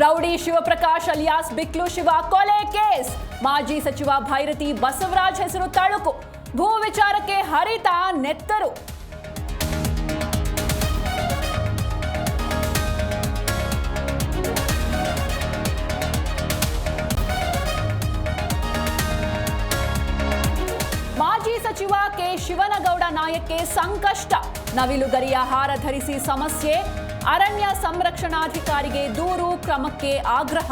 Rowdy Shivaprakash alias Biklu Shiva ಕೊಲೆ case. ಮಾಜಿ ಸಚಿವ ಭೈರತಿ ಬಸವರಾಜ್ ಹೆಸರು ತಳುಕು. ಭೂ ವಿಚಾರಕ್ಕೆ ಹರಿತ ನೆತ್ತರು. ಮಾಜಿ ಸಚಿವ ಕೆ ಶಿವನಗೌಡ ನಾಯಕ್ಕೆ ಸಂಕಷ್ಟ. ನವಿಲುಗರಿಯ ಹಾರ ಧರಿಸಿ ಸಮಸ್ಯೆ. ಅರಣ್ಯ ಸಂರಕ್ಷಣಾಧಿಕಾರಿಗೆ ದೂರು ಕ್ರಮಕ್ಕೆ ಆಗ್ರಹ.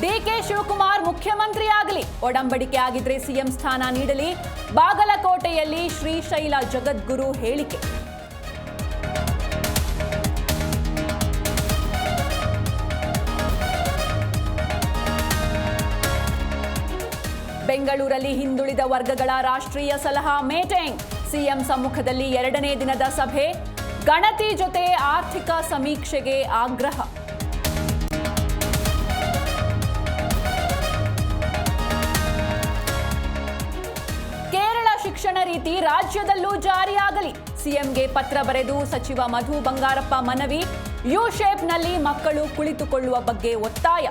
ಡಿಕೆ ಶಿವಕುಮಾರ್ ಮುಖ್ಯಮಂತ್ರಿ ಆಗಲಿ ಒಡಂಬಡಿಕೆ ಆಗಿದ್ರೆ ಸಿಎಂ ಸ್ಥಾನ ನೀಡಲಿ. ಬಾಗಲಕೋಟೆಯಲ್ಲಿ ಶ್ರೀಶೈಲ ಜಗದ್ಗುರು ಹೇಳಿಕೆ. ಬೆಂಗಳೂರಲ್ಲಿ ಹಿಂದುಳಿದ ವರ್ಗಗಳ ರಾಷ್ಟ್ರೀಯ ಸಲಹಾ ಮೀಟಿಂಗ್. ಸಿಎಂ ಸಮ್ಮುಖದಲ್ಲಿ ಎರಡನೇ ದಿನದ ಸಭೆ. ಗಣತಿ ಜೊತೆ ಆರ್ಥಿಕ ಸಮೀಕ್ಷೆಗೆ ಆಗ್ರಹ. ಕೇರಳ ಶಿಕ್ಷಣ ರೀತಿ ರಾಜ್ಯದಲ್ಲೂ ಜಾರಿಯಾಗಲಿ. ಸಿಎಂಗೆ ಪತ್ರ ಬರೆದು ಸಚಿವ ಮಧು ಬಂಗಾರಪ್ಪ ಮನವಿ. ಯು ಶೇಪ್ನಲ್ಲಿ ಮಕ್ಕಳು ಕುಳಿತುಕೊಳ್ಳುವ ಬಗ್ಗೆ ಒತ್ತಾಯ.